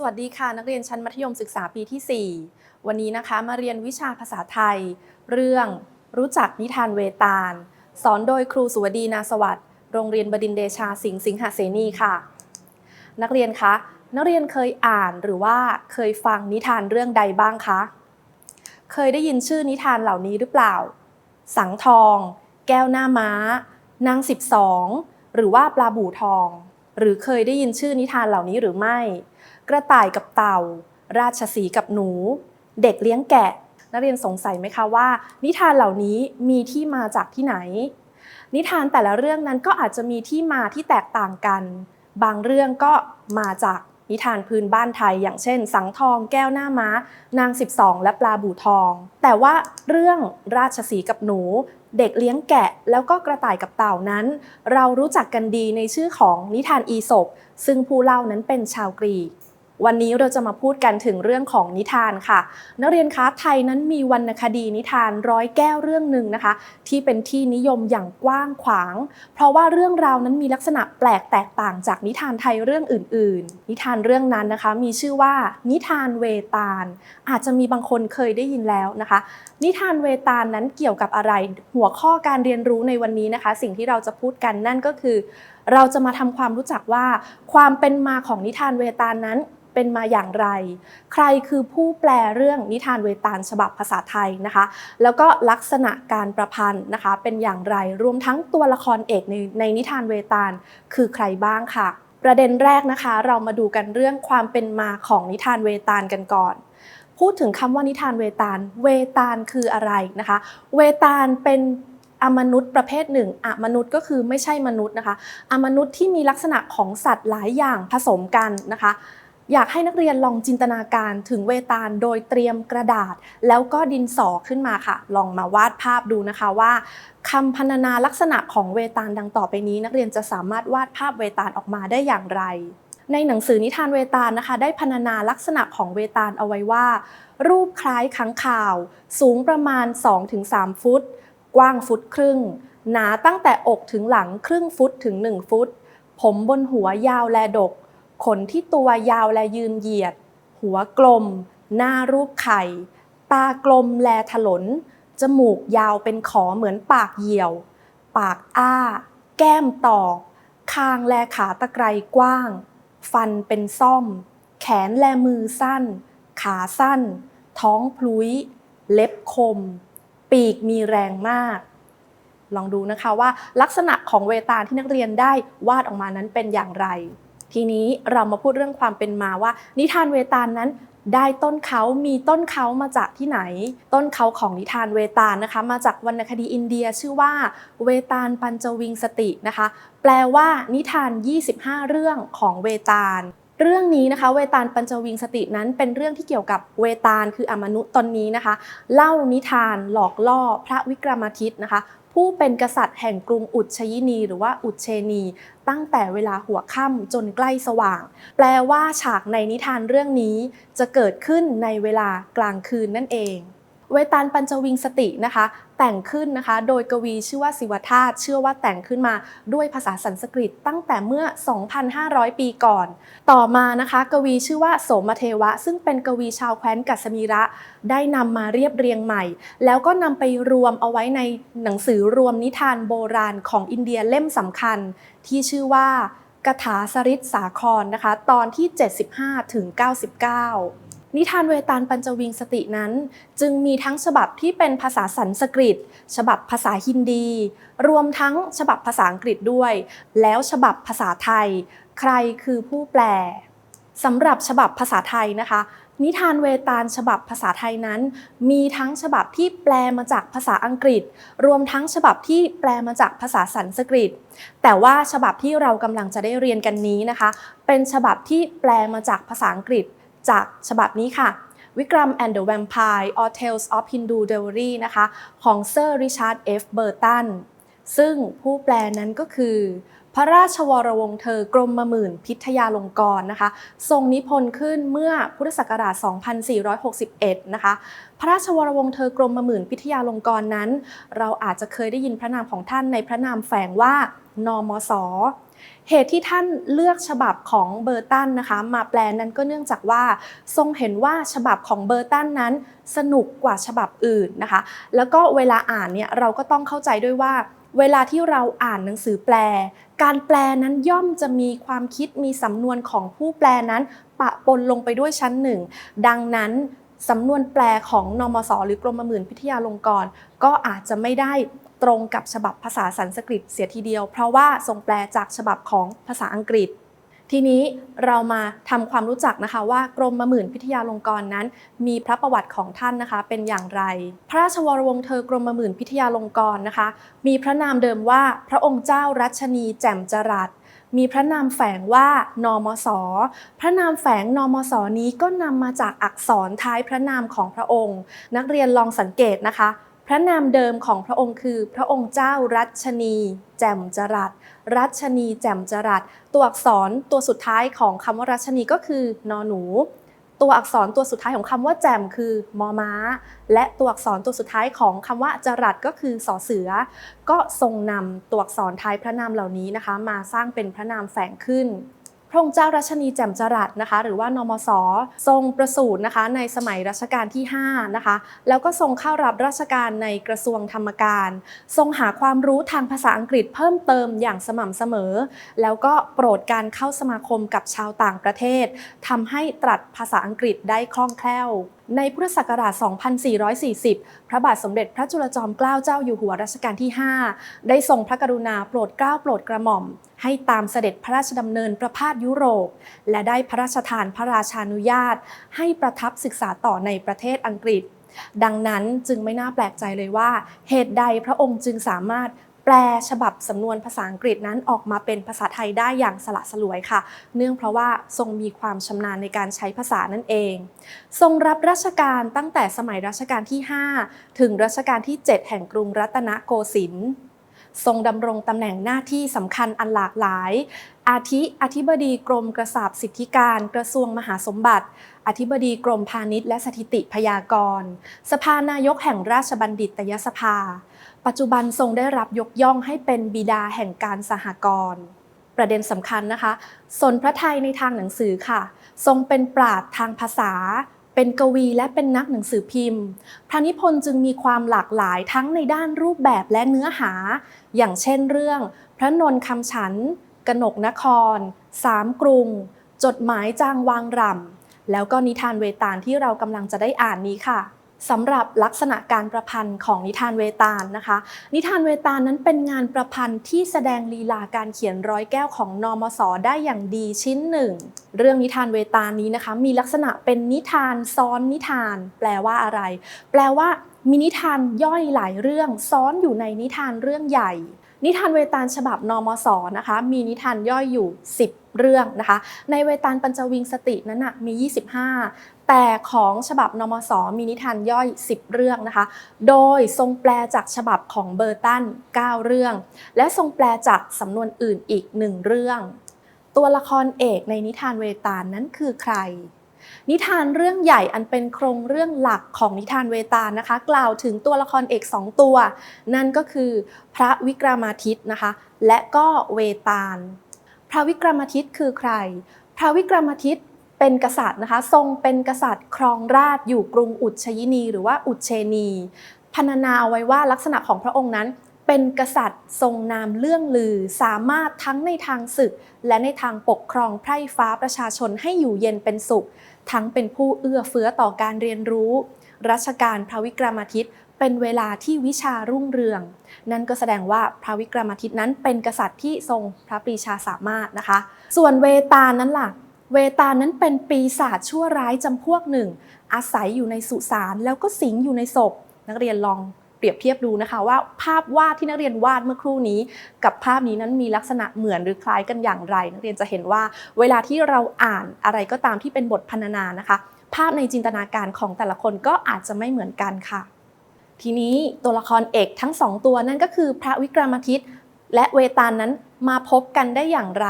สวัสดีค่ะนักเรียนชั้นมัธยมศึกษาปีที่ 4 วันนี้นะคะมาเรียนวิชาภาษาไทย เรื่องรู้จักนิทานเวตาล สอนโดยครูสุวดีนาสวัสดิ์โรงเรียนบดินเดชาสิงห์สิงหเสนีค่ะ นักเรียนคะนักเรียนเคยอ่านหรือว่าเคยฟังนิทานเรื่องใดบ้างคะ เคยได้ยินชื่อนิทานเหล่านี้หรือเปล่า สังทอง แก้วหน้าม้านางสิบสองหรือว่าปลาบู่ทอง หรือเคยได้ยินชื่อนิทานเหล่านี้หรือไม่ กระต่ายกับเต่า ราชสีกับหนู เด็กเลี้ยงแกะ นักเรียนสงสัยไหมคะว่า นิทานเหล่านี้มีที่มาจากที่ไหน นิทานแต่ละเรื่องนั้นก็อาจจะมีที่มาที่แตกต่างกัน บางเรื่องก็มาจากนิทานพื้นบ้านไทย อย่างเช่น สังทอง แก้วหน้าม้า นาง 12 และปลาบู่ทอง แต่ว่าเรื่องราชสีกับหนู เด็กเลี้ยงแกะ แล้วก็กระต่ายกับเต่านั้น เรารู้จักกันดีในชื่อของนิทานอีสปซึ่งผู้เล่านั้นเป็นชาวกรีก วันนี้เราจะมาพูดกันถึงเรื่องของนิทานค่ะ นักเรียนคะไทยนั้นมีวรรณคดีนิทานร้อยแก้วเรื่องหนึ่งนะคะ ที่เป็นที่นิยมอย่างกว้างขวาง เพราะว่าเรื่องราวนั้นมีลักษณะแปลกแตกต่างจากนิทานไทยเรื่องอื่น ๆ นิทานเรื่องนั้นนะคะ มีชื่อว่า นิทานเวตาล อาจจะมีบางคนเคยได้ยินแล้วนะคะ นิทานเวตาลนั้นเกี่ยวกับอะไรหัวข้อการเรียนรู้ในวันนี้นะคะ สิ่งที่เราจะพูดกันนั่นก็คือ เราจะมาทำความรู้จักว่า ความเป็นมาของนิทานเวตาลนั้นเป็นมาอย่างไร ใครคือผู้แปลเรื่องนิทานเวตาลฉบับภาษาไทยนะคะ แล้วก็ลักษณะการประพันธ์นะคะ เป็นอย่างไรรวมทั้งตัวละครเอกในในนิทานเวตาลคือใครบ้างค่ะ ประเด็นแรกนะคะ เรามาดูกันเรื่องความเป็นมาของนิทานเวตาลกันก่อนพูดถึงคำว่านิทานเวตาล เวตาลคืออะไรนะคะ เวตาลเป็น อมนุษย์ประเภทหนึ่งอมนุษย์ก็คือไม่ใช่มนุษย์นะคะ อมนุษย์ที่มีลักษณะของสัตว์หลายอย่างผสมกันนะคะ อยากให้นักเรียนลองจินตนาการถึงเวตาลโดยเตรียมกระดาษ แล้วก็ดินสอขึ้นมาค่ะ ลองมาวาดภาพดูนะคะว่าคำพรรณนาลักษณะของเวตาลดังต่อไปนี้ นักเรียนจะสามารถวาดภาพเวตาลออกมาได้อย่างไรในหนังสือนิทานเวตาลนะคะ ได้พรรณนาลักษณะของเวตาลเอาไว้ว่า รูปคล้ายค้างคาว สูงประมาณ 2-3 ฟุต กว้างฟุตครึ่ง หนาตั้งแต่อกถึงหลังครึ่งฟุตถึง 1 ฟุต ผมบนหัวยาวแลดก ขนที่ตัวยาวและยืนเหยียด หัวกลม หน้ารูปไข่ ตากลมแลถลน จมูกยาวเป็นขอเหมือนปากเหยี่ยว ปากอ้า แก้มตอก คางแลขาตะไคร่กว้าง ฟันเป็นซ่อม แขนแลมือสั้น ขาสั้น ท้องพลุย เล็บคม ปีกมีแรงมาก ลองดูนะคะว่าลักษณะของเวตาลที่นักเรียนได้วาดออกมานั้นเป็นอย่างไร ทีนี้เรามาพูดเรื่องความเป็นมาว่า นิทานเวตาลนั้นได้ต้นเขามีต้นเขามาจากที่ไหน ต้นเขาของนิทานเวตาลนะคะ มาจากวรรณคดีอินเดียชื่อว่า เวตาลปัญจวิงสตินะคะ แปลว่านิทาน 25 เรื่องของเวตาล เรื่องนี้นะคะเวตาลปัญจวิงสตินั้นเป็นเรื่องที่เกี่ยวกับเวตาลคืออมนุษย์ตนนี้นะคะ เล่านิทานหลอกล่อพระวิกรมทิตนะคะ ผู้เป็นกษัตริย์แห่งกรุงอุชยินี หรือว่าอุเชนี ตั้งแต่เวลาหัวค่ำจนใกล้สว่าง แปลว่าฉากในนิทานเรื่องนี้จะเกิดขึ้นในเวลากลางคืนนั่นเอง เวตาลปัญจวิงสตินะคะ แต่งขึ้นนะคะ โดยกวีชื่อว่าศิวธาตเชื่อว่าแต่งขึ้นมาด้วยภาษาสันสกฤตตั้งแต่เมื่อ 2,500 ปีก่อน ต่อมานะคะ กวีชื่อว่าโสมเทวะ ซึ่งเป็นกวีชาวแคว้นกัสมีระได้นำมาเรียบเรียงใหม่ แล้วก็นำไปรวมเอาไว้ในหนังสือรวมนิทานโบราณของอินเดียเล่มสำคัญ ที่ชื่อว่ากถาสริตสาครนะคะ ตอนที่ 75ถึง99 นิทานเวตาลปัญจวิงสตินั้น จึงมีทั้งฉบับที่เป็นภาษาสันสกฤต ฉบับภาษาฮินดี รวมทั้งฉบับภาษาอังกฤษด้วย แล้วฉบับภาษาไทย ใครคือผู้แปลสำหรับฉบับภาษาไทยนะคะ นิทานเวตาลฉบับภาษาไทยนั้น มีทั้งฉบับที่แปลมาจากภาษาอังกฤษ รวมทั้งฉบับที่แปลมาจากภาษาสันสกฤต แต่ว่าฉบับที่เรากำลังจะได้เรียนกันนี้นะคะ เป็นฉบับที่แปลมาจากภาษาอังกฤษ จากฉบับนี้ค่ะ วิกรัม and the Vampire or Tales of Hindu Devilry นะคะ ของเซอร์ริชาร์ด F. เบอร์ตันซึ่งผู้แปลนั้นก็คือ พระราชวรวงศ์เธอกรมมหมื่นพิทยาลงกรณ์นะคะ ทรงนิพนธ์ขึ้นเมื่อพุทธศักราช 2461 นะคะ พระราชวรวงศ์เธอกรมมหมื่นพิทยาลงกรณ์นั้น เราอาจจะเคยได้ยินพระนามของท่านในพระนามแฝงว่านมส เหตุที่ท่านเลือกฉบับของเบอร์ตันนะคะมาแปลนั้นก็เนื่องจากว่าทรงเห็นว่าฉบับของเบอร์ตันนั้นสนุกกว่าฉบับอื่นนะคะ แล้วก็เวลาอ่านเนี่ยเราก็ต้องเข้าใจด้วยว่า เวลาที่เราอ่านหนังสือแปล การแปลนั้นย่อมจะมีความคิดมีสำนวนของผู้แปลนั้น ปะปนลงไปด้วยชั้นหนึ่ง ดังนั้นสำนวนแปลของนมสหรือกรมหมื่นพิทยาลงกรณ์ก็อาจจะไม่ได้ ตรงกับฉบับภาษาสันสกฤตเสียทีเดียว เพราะว่าทรงแปลจากฉบับของภาษาอังกฤษ ทีนี้เรามาทำความรู้จักนะคะว่ากรมมหมื่นพิทยาลงกรณ์นั้น มีพระประวัติของท่านนะคะเป็นอย่างไร พระราชวรวงศ์เธอกรมหมื่นพิทยาลงกรณ์นะคะ มีพระนามเดิมว่าพระองค์เจ้ารัชนีแจ่มจรัสมีพระนามแฝงว่านมส พระนามแฝงนมสนี้ก็นำมาจากอักษรท้ายพระนามของพระองค์ นักเรียนลองสังเกตนะคะ พระนามเดิมของพระองค์คือ พระองค์เจ้ารัชนี แจ่มจรัส รัชนีแจ่มจรัส ตัวอักษรตัวสุดท้ายของคำว่ารัชนีก็คือนอหนู ตัวอักษรตัวสุดท้ายของคำว่าแจ่มคือมอม้า และตัวอักษรตัวสุดท้ายของคำว่าจรัสก็คือสอเสือ ก็ทรงนำตัวอักษรท้ายพระนามเหล่านี้นะคะ มาสร้างเป็นพระนามแฝงขึ้น พระองค์เจ้ารัชนีแจ่มจรัสนะคะ หรือว่านมศทรงประสูตินะคะในสมัยรัชกาลที่5นะคะแล้วก็ทรงเข้ารับราชการในกระทรวงธรรมการ ทรงหาความรู้ทางภาษาอังกฤษเพิ่มเติมอย่างสม่ำเสมอ แล้วก็โปรดการเข้าสมาคมกับชาวต่างประเทศทำให้ตรัสภาษาอังกฤษได้คล่องแคล่ว ในพุทธศักราช 2440 พระบาทสมเด็จพระจุลจอมเกล้าเจ้าอยู่หัวรัชกาลที่ 5 ได้ทรงพระกรุณาโปรดเกล้าโปรดกระหม่อม ให้ตามเสด็จพระราชดำเนินประพาสยุโรป และได้พระราชทานพระราชานุญาต ให้ประทับศึกษาต่อในประเทศอังกฤษ ดังนั้นจึงไม่น่าแปลกใจเลยว่า เหตุใดพระองค์จึงสามารถ แปลฉบับสำนวนภาษาอังกฤษนั้นออกมาเป็นภาษาไทยได้อย่างสละสลวยค่ะ เนื่องเพราะว่าทรงมีความชำนาญในการใช้ภาษานั่นเอง ทรงรับราชการตั้งแต่สมัยรัชกาลที่ 5 ถึงรัชกาลที่ 7 แห่งกรุงรัตนโกสินทร์ทรงดำรงตำแหน่งหน้าที่สำคัญอันหลากหลาย อาทิ อธิบดีกรมกระสาบสิทธิการ กระทรวงมหาสมบัติ อธิบดีกรมพาณิชย์และสถิติพยากรณ์ สภานายกแห่งราชบัณฑิตยสภา ปัจจุบันทรงได้รับยกย่องให้เป็นบิดาแห่งการสหกรณ์ ประเด็นสำคัญนะคะ สนพระไทยในทางหนังสือค่ะ ทรงเป็นปราดทางภาษา เป็นกวีและเป็นนักหนังสือพิมพ์ พระนิพนธ์จึงมีความหลากหลายทั้งในด้านรูปแบบและเนื้อหา อย่างเช่นเรื่อง พระนนทคำฉัน กนกนคร สามกรุง จดหมายจางวางรำ แล้วก็นิทานเวตาลที่เรากำลังจะได้อ่านนี้ค่ะสำหรับลักษณะการประพันธ์ของนิทานเวตาลนะคะ นิทานเวตาลนั้นเป็นงานประพันธ์ที่แสดงลีลาการเขียนร้อยแก้วของนอมสได้อย่างดีชิ้นหนึ่ง เรื่องนิทานเวตาลนี้นะคะ มีลักษณะเป็นนิทานซ้อนนิทาน แปลว่าอะไร แปลว่ามีนิทานย่อยหลายเรื่องซ้อนอยู่ในนิทานเรื่องใหญ่ นิทานเวตาลฉบับนมสนะคะ มีนิทานย่อยอยู่ 10 เรื่องนะคะ ในเวตาลปัญจวิงสตินั้นนะมี 25 แต่ของฉบับนมสมีนิทานย่อย 10 เรื่องนะคะ โดยทรงแปลจากฉบับของเบอร์ตัน 9 เรื่อง และทรงแปลจากสำนวนอื่นอีก 1 เรื่อง ตัวละครเอกในนิทานเวตาลนั้นคือใคร นิทานเรื่องใหญ่อันเป็นโครงเรื่องหลักของนิทานเวตาลนะคะ กล่าวถึงตัวละครเอกสองตัว นั่นก็คือพระวิกรมาทิตนะคะ และก็เวตาล พระวิกรมาทิตคือใคร พระวิกรมาทิตเป็นกษัตริย์นะคะ ทรงเป็นกษัตริย์ครองราชอยู่กรุงอุชยินี หรือว่าอุเชนีพรรณนาเอาไว้ว่าลักษณะของพระองค์นั้นเป็นกษัตริย์ทรงนามเรื่องลือ สามารถทั้งในทางศึก และในทางปกครองไพร่ฟ้าประชาชนให้อยู่เย็นเป็นสุข ทั้งเป็นผู้เอื้อเฟื้อต่อการเรียนรู้ รัชกาลพระวิกรมาทิตย์เป็นเวลาที่วิชารุ่งเรือง นั่นก็แสดงว่าพระวิกรมาทิตย์นั้นเป็นกษัตริย์ที่ทรงพระปรีชาสามารถนะคะ ส่วนเวตาลนั้นล่ะ เวตาลนั้นเป็นปีศาจชั่วร้ายจำพวกหนึ่ง อาศัยอยู่ในสุสานแล้วก็สิงอยู่ในศพ นักเรียนลอง เปรียบเทียบดูนะคะว่าภาพวาดที่นักเรียนวาดเมื่อครู่นี้ กับภาพนี้นั้นมีลักษณะเหมือนหรือคล้ายกันอย่างไร นักเรียนจะเห็นว่าเวลาที่เราอ่านอะไรก็ตามที่เป็นบทพรรณนานะคะ ภาพในจินตนาการของแต่ละคนก็อาจจะไม่เหมือนกันค่ะ ทีนี้ตัวละครเอกทั้งสองตัวนั่นก็คือพระวิกรมาทิตและเวตาลนั้นมาพบกันได้อย่างไร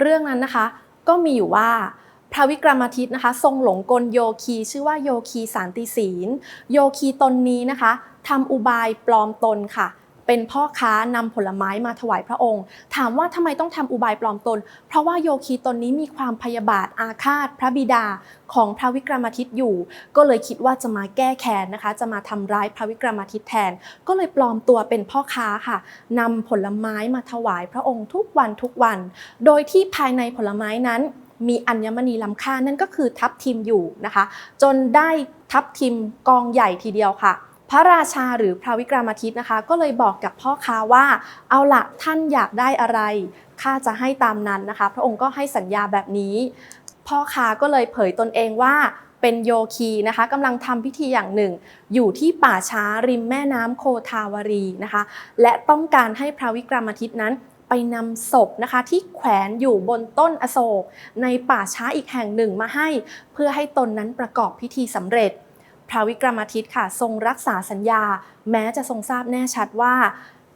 เรื่องนั้นนะคะ ก็มีอยู่ว่า พระวิกรมทิตนะคะ ทรงหลงกลโยคีชื่อว่าโยคีสารติศีล โยคีตนนี้นะคะทำอุบายปลอมตนค่ะเป็นพ่อค้านำผลไม้มาถวายพระองค์ ถามว่าทำไมต้องทำอุบายปลอมตน เพราะว่าโยคีตนนี้มีความพยาบาทอาฆาต พระบิดาของพระวิกรมทิตอยู่ ก็เลยคิดว่าจะมาแก้แค้นนะคะ จะมาทำร้ายพระวิกรมทิตแทน ก็เลยปลอมตัวเป็นพ่อค้าค่ะนำผลไม้มาถวายพระองค์ทุกวันทุกวัน โดยที่ภายในผลไม้นั้น มีอัญมณีล้ำค่านั่นก็คือทับทิมอยู่นะคะ จนได้ทับทิมกองใหญ่ทีเดียวค่ะพระราชาหรือพระวิกรามทิตนะคะ ก็เลยบอกกับพ่อค้าว่าเอาละท่านอยากได้อะไรข้าจะให้ตามนั้นนะคะ พระองค์ก็ให้สัญญาแบบนี้ พ่อค้าก็เลยเผยตนเองว่าเป็นโยคีนะคะกำลังทำพิธีอย่างหนึ่ง อยู่ที่ป่าช้าริมแม่น้ำโคทาวารีนะคะ และต้องการให้พระวิกรามทิตนั้น ไปนำศพนะคะที่แขวนอยู่บนต้นอโศก ในป่าช้าอีกแห่งหนึ่งมาให้ เพื่อให้ตนนั้นประกอบพิธีสำเร็จ พระวิกรมทิตค่ะ ทรงรักษาสัญญา แม้จะทรงทราบแน่ชัดว่า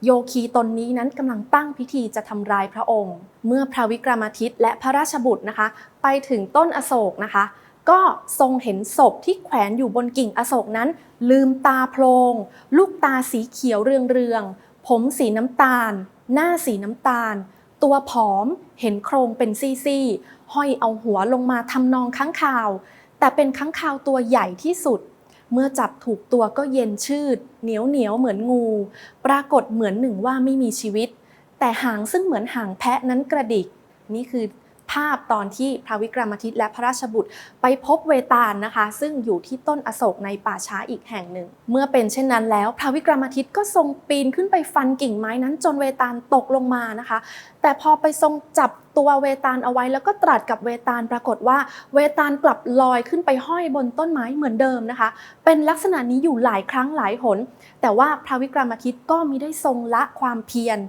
โยคีตนนี้นั้นกำลังตั้งพิธีจะทำร้ายพระองค์ เมื่อพระวิกรมทิตและพระราชบุตรนะคะ ไปถึงต้นอโศกนะคะก็ทรงเห็นศพที่แขวนอยู่บนกิ่งอโศกนั้น ลืมตาโพลงลูกตาสีเขียวเรืองๆผมสีน้ำตาล หน้าสีน้ำตาล ตัวผอม เห็นโครงเป็นซี่ๆ ห้อยเอาหัวลงมาทำนองค้างคาว แต่เป็นค้างคาวตัวใหญ่ที่สุด เมื่อจับถูกตัวก็เย็นชืด เหนียวเหนียวเหมือนงู ปรากฏเหมือนหนึ่งว่าไม่มีชีวิต แต่หางซึ่งเหมือนหางแพะนั้นกระดิก นี่คือ ภาพตอนที่พระวิกรมทิตและพระราชบุตรไปพบเวตาลนะคะ ซึ่งอยู่ที่ต้นอโศกในป่าช้าอีกแห่งหนึ่ง เมื่อเป็นเช่นนั้นแล้ว พระวิกรมทิตก็ทรงปีนขึ้นไปฟันกิ่งไม้นั้นจนเวตาลตกลงมานะคะ แต่พอไปทรงจับ ตัวเวตาลเอาไว้ แล้วก็ตรัสกับเวตาลปรากฏว่า เวตาลกลับลอยขึ้นไปห้อยบนต้นไม้เหมือนเดิมนะคะ เป็นลักษณะนี้อยู่หลายครั้งหลายหน แต่ว่าพระวิกรมทิตก็มิได้ทรงละความเพียร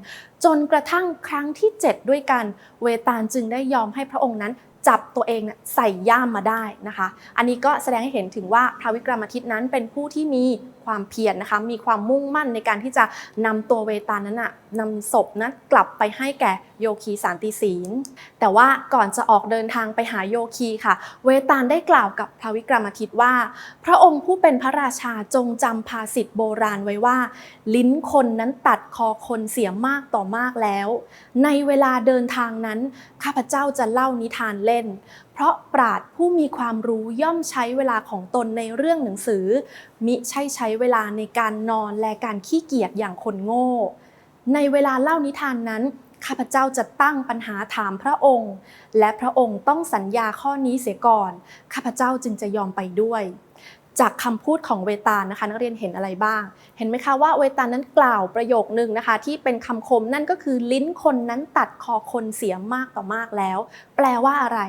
จนกระทั่งครั้งที่ 7 ด้วยกัน เวตาลจึงได้ยอมให้พระองค์นั้นจับตัวเองเนี่ยใส่ย่ามมาได้นะคะ อันนี้ก็แสดงให้เห็นถึงว่าพระวิกรมทิตนั้นเป็นผู้ที่มี ความเพียรนะคะ มีความมุ่งมั่นในการที่จะนำตัวเวตาลนั้นนะนำศพนั้นกลับไปให้แก่โยคีสารติศีล แต่ว่าก่อนจะออกเดินทางไปหาโยคีค่ะ เวตาลได้กล่าวกับพระวิกรมทิตว่า พระองค์ผู้เป็นพระราชาจงจำภาษิตโบราณไว้ว่า ลิ้นคนนั้นตัดคอคนเสียมากต่อมากแล้ว ในเวลาเดินทางนั้น ข้าพเจ้าจะเล่านิทานเล่น เพราะปราดผู้มีความรู้ย่อมใช้เวลาของตนในเรื่องหนังสือ มิใช่ใช้เวลาในการนอนและการขี้เกียจอย่างคนโง่ ในเวลาเล่านิทานนั้นข้าพเจ้าจะตั้งปัญหาถามพระองค์ และพระองค์ต้องสัญญาข้อนี้เสียก่อน ข้าพเจ้าจึงจะยอมไปด้วย จากคำพูดของเวตาลนะคะ นักเรียนเห็นอะไรบ้าง เห็นไหมคะว่าเวตาลนั้นกล่าวประโยคนึงนะคะ ที่เป็นคำคมนั่นก็คือลิ้นคนนั้นตัดคอคนเสียมากต่อมากแล้ว แปลว่าอะไร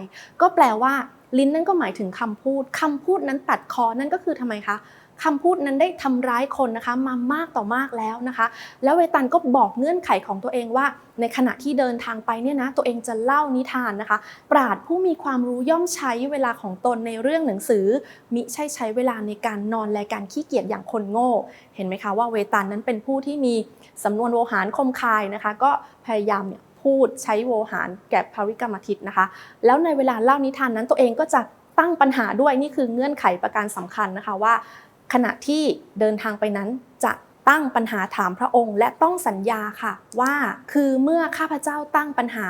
ก็แปลว่า ลิ้นนั่นก็หมายถึงคำพูดคำพูดนั้นตัดคอนั่นก็คือทำไมคะ คำพูดนั้นได้ทำร้ายคนนะคะมามากต่อมากแล้วนะคะ แล้วเวตันก็บอกเงื่อนไขของตัวเองว่า ในขณะที่เดินทางไปเนี่ยนะตัวเองจะเล่านิทานนะคะ ปราดผู้มีความรู้ย่อมใช้เวลาของตนในเรื่องหนังสือ มิใช่ใช้เวลาในการนอนและการขี้เกียจอย่างคนโง่ เห็นไหมคะว่าเวตันนั้นเป็นผู้ที่มีสำนวนโวหารคมคายนะคะ ก็พยายามเนี่ยพูดใช้โวหารแก่ภริกรรมทิตนะคะ แล้วในเวลาเล่านิทานนั้นตัวเองก็จะตั้งปัญหาด้วยนี่คือเงื่อนไขประการสำคัญนะคะว่า ขณะที่เดินทางไปนั้นจะตั้งปัญหาถามพระองค์ และต้องสัญญาค่ะว่าคือเมื่อข้าพเจ้าตั้งปัญหา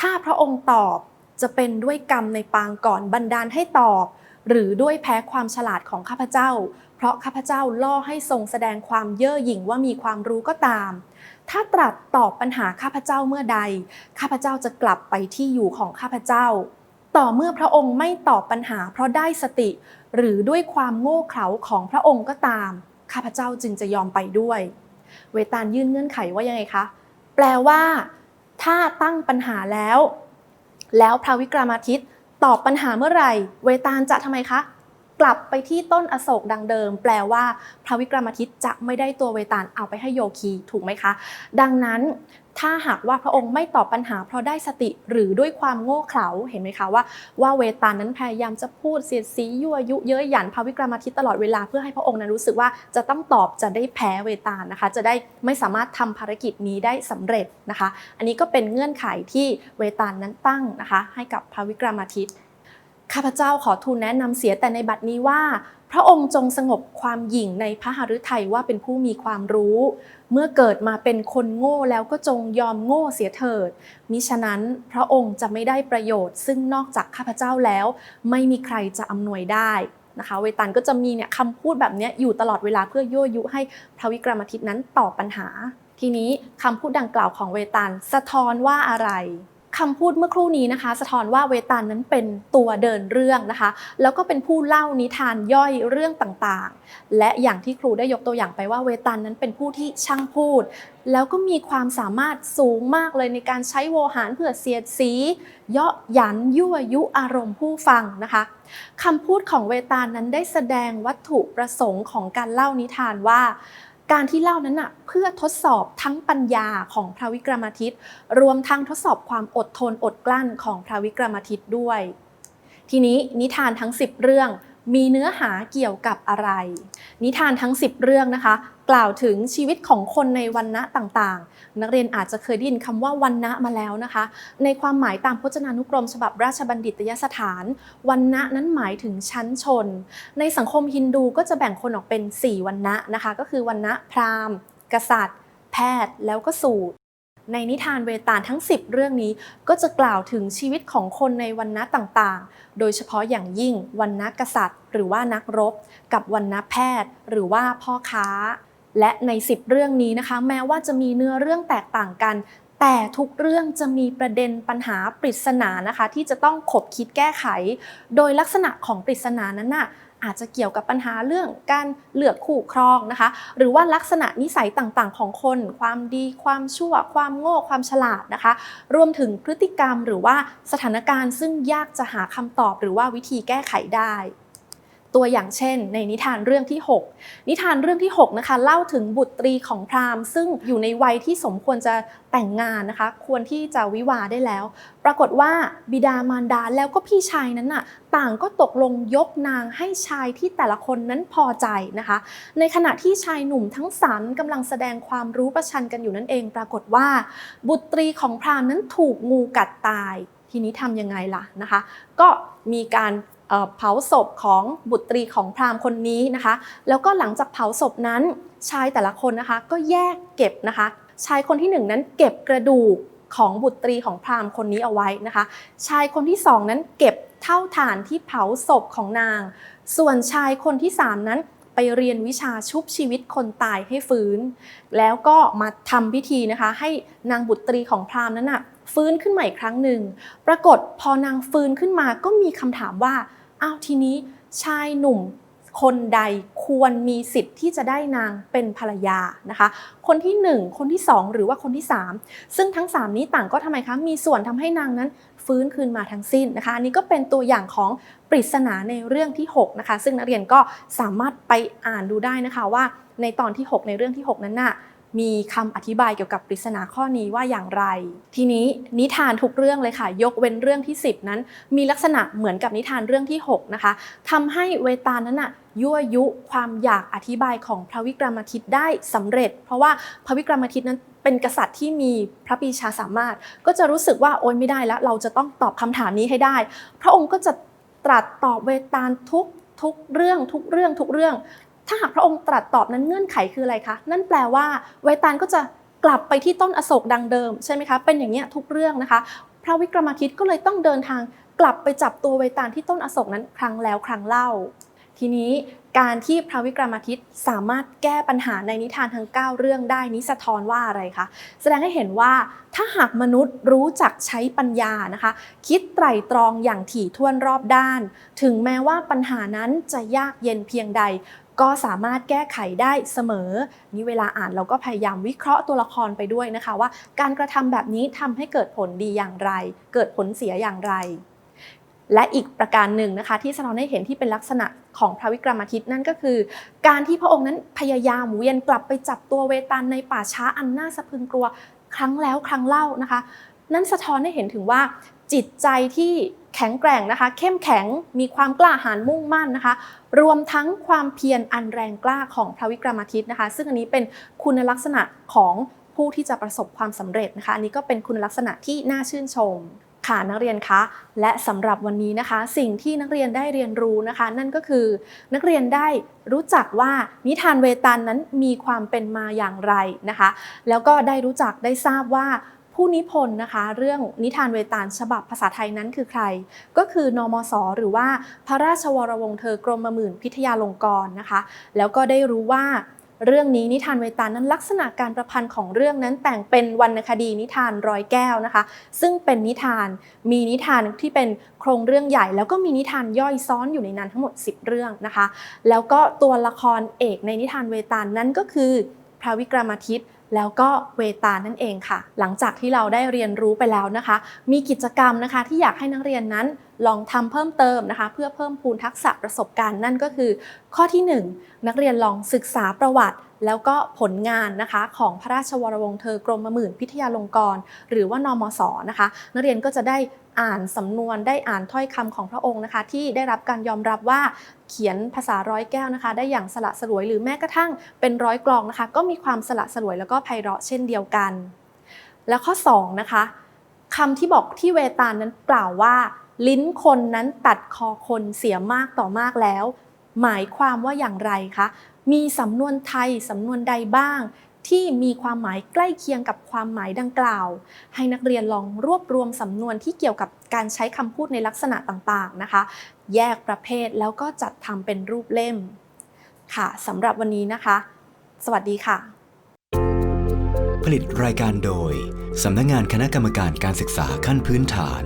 ถ้าพระองค์ตอบจะเป็นด้วยกรรมในปางก่อนบันดาลให้ตอบ หรือด้วยแพ้ความฉลาดของข้าพเจ้า เพราะข้าพเจ้าล่อให้ทรงแสดงความเย่อหยิ่งว่ามีความรู้ก็ตาม ถ้าตรัสตอบปัญหาข้าพเจ้าเมื่อใด ข้าพเจ้าจะกลับไปที่อยู่ของข้าพเจ้า ต่อเมื่อพระองค์ไม่ตอบปัญหา เพราะได้สติ หรือด้วยความโง่เขลาของพระองค์ก็ตาม ข้าพเจ้าจึงจะยอมไปด้วย เวตาลยื่นเงื่อนไขว่ายังไงคะ แปลว่า ถ้าตั้งปัญหาแล้ว แล้วพระวิกรมาทิตตอบปัญหาเมื่อไหร่ เวตาลจะทำไมคะ กลับไปที่ต้นอโศกดังเดิม แปลว่า พระวิกรมทิตจะไม่ได้ตัวเวตาลเอาไปให้โยคีถูกไหมคะ ดังนั้นถ้าหากว่าพระองค์ไม่ตอบปัญหาเพราะได้สติหรือด้วยความโง่เขลาเห็นไหมคะว่าว่าเวตาลนั้นพยายามจะพูดเสียดสียั่วยุเย้ยหยันพระวิกรมทิตตลอดเวลาเพื่อให้พระองค์นั้นรู้สึกว่าจะต้องตอบจะได้แพ้เวตาลนะคะ จะได้ไม่สามารถทำภารกิจนี้ได้สำเร็จนะคะ อันนี้ก็เป็นเงื่อนไขที่เวตาลนั้นตั้งนะคะ ให้กับพระวิกรมทิต ข้าพเจ้าขอทูลแนะนำเสียแต่ในบัดนี้ว่า พระองค์จงสงบความหยิ่งในพระหฤทัยว่าเป็นผู้มีความรู้ เมื่อเกิดมาเป็นคนโง่แล้วก็จงยอมโง่เสียเถิด มิฉะนั้นพระองค์จะไม่ได้ประโยชน์ ซึ่งนอกจากข้าพเจ้าแล้ว ไม่มีใครจะอำนวยได้นะคะเวตันก็จะมีเนี่ยคำพูดแบบนี้อยู่ตลอดเวลาเพื่อยั่วยุให้พระวิกรมทิตนั้นตอบปัญหา ทีนี้คำพูดดังกล่าวของเวตันสะท้อนว่าอะไร คำพูดเมื่อครู่นี้นะคะ สะท้อนว่าเวตาลนั้นเป็นตัวเดินเรื่องนะคะ แล้วก็เป็นผู้เล่านิทานย่อยเรื่องต่างๆ และอย่างที่ครูได้ยกตัวอย่างไปว่าเวตาลนั้นเป็นผู้ที่ช่างพูด แล้วก็มีความสามารถสูงมากเลยในการใช้โวหารเพื่อเสียดสี เยาะหยันยั่วยุอารมณ์ผู้ฟังนะคะคำพูดของเวตาลนั้นได้แสดงวัตถุประสงค์ของการเล่านิทานว่า การที่เล่านั้นน่ะเพื่อทดสอบทั้งปัญญาของพระวิกรมทิตรวมทั้งทดสอบความอดทนอดกลั้นของพระวิกรมทิตด้วย ทีนี้นิทานทั้ง 10 เรื่องมีเนื้อหาเกี่ยวกับอะไร นิทานทั้ง 10 เรื่องนะคะ กล่าวถึงชีวิตของคนในวันณะต่างๆ นักเรียนอาจจะเคยได้ยินคำว่าวันณะมาแล้วนะคะ ในความหมายตามพจนานุกรม ฉบับราชบัณฑิตยสถาน วันณะนั้นหมายถึงชั้นชน ในสังคมฮินดูก็จะแบ่งคนออกเป็น 4 วันณะนะคะ ก็คือวันณะพราหมณ์ กษัตริย์ แพทย์ แล้วก็สูตรในนิทานเวตาลทั้ง 10 เรื่องนี้ก็จะกล่าวถึงชีวิตของคนในวันณะต่างๆ โดยเฉพาะอย่างยิ่งวันณะกษัตริย์ หรือว่านักรบ กับวันณะแพทย์ หรือว่าพ่อค้า และใน 10 เรื่องนี้นะคะ แม้ว่าจะมีเนื้อเรื่องแตกต่างกัน แต่ทุกเรื่องจะมีประเด็นปัญหาปริศนานะคะ ที่จะต้องขบคิดแก้ไข โดยลักษณะของปริศนานั้นน่ะอาจจะเกี่ยวกับปัญหาเรื่องการเลือกคู่ครองนะคะ หรือว่าลักษณะนิสัยต่างๆ ของคน ความดี ความชั่ว ความโง่ ความฉลาดนะคะ รวมถึงพฤติกรรมหรือว่าสถานการณ์ซึ่งยากจะหาคำตอบหรือว่าวิธีแก้ไขได้ ตัวอย่างเช่น ในนิทานเรื่องที่ 6 นิทานเรื่องที่ 6 นะคะ เล่าถึงบุตรีของพราหมณ์ ซึ่งอยู่ในวัยที่สมควรจะแต่งงานนะคะ ควรที่จะวิวาได้แล้ว ปรากฏว่าบิดามารดาแล้วก็พี่ชายนั้นน่ะต่างก็ตกลงยกนางให้ชายที่แต่ละคนนั้นพอใจนะคะ ในขณะที่ชายหนุ่มทั้งสามกำลังแสดงความรู้ประชันกันอยู่นั่นเอง ปรากฏว่า บุตรีของพราหมณ์นั้นถูกงูกัดตายทีนี้ทำยังไงล่ะนะคะ ก็มีการ เผาศพของบุตรีของพราหมณ์คนนี้นะคะ แล้วก็หลังจากเผาศพนั้นชายแต่ละคนนะคะก็แยกเก็บนะคะ ชายคนที่หนึ่งนั้นเก็บกระดูกของบุตรีของพราหมณ์คนนี้เอาไว้นะคะ ชายคนที่สองนั้นเก็บเท่าฐานที่เผาศพของนาง ส่วนชายคนที่สามนั้นไปเรียนวิชาชุบชีวิตคนตายให้ฟื้น แล้วก็มาทำพิธีนะคะ ให้นางบุตรีของพราหมณ์นั้นนะ ฟื้นขึ้นใหม่ครั้งหนึ่ง ปรากฏพอนางฟื้นขึ้นมาก็มีคำถามว่า อ้าวทีนี้ชายหนุ่มคนใดควรมีสิทธิ์ที่จะได้นางเป็นภรรยานะคะ คนที่ 1 คนที่ 2 หรือว่าคนที่ 3 ซึ่งทั้ง 3 นี้ต่างก็ทำไมคะ มีส่วนทำให้นางนั้นฟื้นคืนมาทั้งสิ้นนะคะ อันนี้ก็เป็นตัวอย่างของปริศนาในเรื่องที่ 6 นะคะ ซึ่งนักเรียนก็สามารถไปอ่านดูได้นะคะว่าในตอนที่ 6 ในเรื่องที่ 6 นั้นน่ะ มีคำอธิบายเกี่ยวกับปริศนาข้อนี้ว่าอย่างไร ทีนี้นิทานทุกเรื่องเลยค่ะ ยกเว้นเรื่องที่ 10 นั้น มีลักษณะเหมือนกับนิทานเรื่องที่ 6 นะคะทำให้เวตาลนั้นน่ะยั่วยุความอยากอธิบายของพระวิกรมทิตได้สำเร็จ เพราะว่าพระวิกรมทิตนั้นเป็นกษัตริย์ที่มีพระปีชาสามารถ ก็จะรู้สึกว่าโอ๊ยไม่ได้แล้ว เราจะต้องตอบคำถามนี้ให้ได้ พระองค์ก็จะตรัสตอบเวตาลทุกทุกเรื่องทุกเรื่องทุกเรื่อง ถ้าหากพระองค์ตรัสตอบนั้นเงื่อนไขคืออะไรคะ นั่นแปลว่าเวตาลก็จะกลับไปที่ต้นอโศกดังเดิมใช่ไหมคะ เป็นอย่างเนี้ยทุกเรื่องนะคะ พระวิกรมทิตก็เลยต้องเดินทางกลับไปจับตัวเวตาลที่ต้นอโศกนั้นครั้งแล้วครั้งเล่า ทีนี้การที่พระวิกรมทิตสามารถแก้ปัญหาในนิทานทั้ง 9 เรื่องได้นี้สะท้อนว่าอะไรคะ แสดงให้เห็นว่าถ้าหากมนุษย์รู้จักใช้ปัญญานะคะ คิดไตร่ตรองอย่างถี่ถ้วนรอบด้าน ถึงแม้ว่าปัญหานั้นจะยากเย็นเพียงใด ก็สามารถแก้ไขได้เสมอ นี่เวลาอ่านเราก็พยายามวิเคราะห์ตัวละครไปด้วยนะคะว่า การกระทำแบบนี้ทำให้เกิดผลดีอย่างไร เกิดผลเสียอย่างไร และอีกประการหนึ่งนะคะที่สะท้อนให้เห็นที่เป็นลักษณะของพระวิกรมาทิตย์นั่นก็คือ การที่พระองค์นั้นพยายามเวียนกลับไปจับตัวเวตาลในป่าช้าอันน่าสะพรึงกลัวครั้งแล้วครั้งเล่านะคะ นั่นสะท้อนให้เห็นถึงว่าจิตใจที่ แข็งแกร่งนะคะ เข้มแข็งมีความกล้าหาญมุ่งมั่นนะคะ รวมทั้งความเพียรอันแรงกล้าของพระวิกรมอาทิตย์นะคะ ซึ่งอันนี้เป็นคุณลักษณะของผู้ที่จะประสบความสำเร็จนะคะอันนี้ก็เป็นคุณลักษณะที่น่าชื่นชมค่ะนักเรียนคะและสำหรับวันนี้นะคะ สิ่งที่นักเรียนได้เรียนรู้นะคะ นั่นก็คือนักเรียนได้รู้จักว่านิทานเวตาลนั้นมีความเป็นมาอย่างไรนะคะ แล้วก็ได้รู้จักได้ทราบว่า ผู้นิพนธ์นะคะ เรื่องนิทานเวตาลฉบับภาษาไทยนั้นคือใคร ก็คือนมสหรือว่าพระราชวรวงศ์เธอกรมหมื่นพิทยาลงกรณ์นะคะ แล้วก็ได้รู้ว่าเรื่องนี้นิทานเวตาลนั้นลักษณะการประพันธ์ของเรื่องนั้นแต่งเป็นวรรณคดีนิทานร้อยแก้วนะคะ ซึ่งเป็นนิทานมีนิทานที่เป็นโครงเรื่องใหญ่ แล้วก็มีนิทานย่อยซ้อนอยู่ในนั้นทั้งหมด 10 เรื่องนะคะ แล้วก็ตัวละครเอกในนิทานเวตาลนั้นก็คือพระวิกรมอาทิตย์ แล้วก็เวตานั่นเองค่ะ หลังจากที่เราได้เรียนรู้ไปแล้วนะคะ มีกิจกรรมนะคะที่อยากให้นักเรียนนั้นลองทำเพิ่มเติมนะคะ เพื่อเพิ่มพูนทักษะประสบการณ์นั่นก็คือ ข้อที่ 1 นักเรียนลองศึกษาประวัติ แล้วก็ผลงานนะคะ ของพระราชวรวงศ์เธอกรมหมื่นพิทยาลงกรณ์หรือว่านมสนะคะ นักเรียนก็จะได้อ่านสำนวนได้อ่านถ้อยคำของพระองค์นะคะ ที่ได้รับการยอมรับว่าเขียนภาษาร้อยแก้วนะคะ ได้อย่างสละสลวยหรือแม้กระทั่งเป็นร้อยกลองนะคะ ก็มีความสละสลวยแล้วก็ไพเราะเช่นเดียวกัน แล้วข้อ2นะคะคำที่บอกที่เวตาลนั้นกล่าวว่า ลิ้นคนนั้นตัดคอคนเสียมากต่อมากแล้ว หมายความว่าอย่างไรคะ มีสำนวนไทยสำนวนใดบ้าง ที่มีความหมายใกล้เคียงกับความหมายดังกล่าว ให้นักเรียนลองรวบรวมสำนวนที่เกี่ยวกับการใช้คำพูดในลักษณะต่างๆนะคะ แยกประเภทแล้วก็จัดทำเป็นรูปเล่ม ค่ะสำหรับวันนี้นะคะ สวัสดีค่ะ ผลิตรายการโดยสำนักงานคณะกรรมการการศึกษาขั้นพื้นฐาน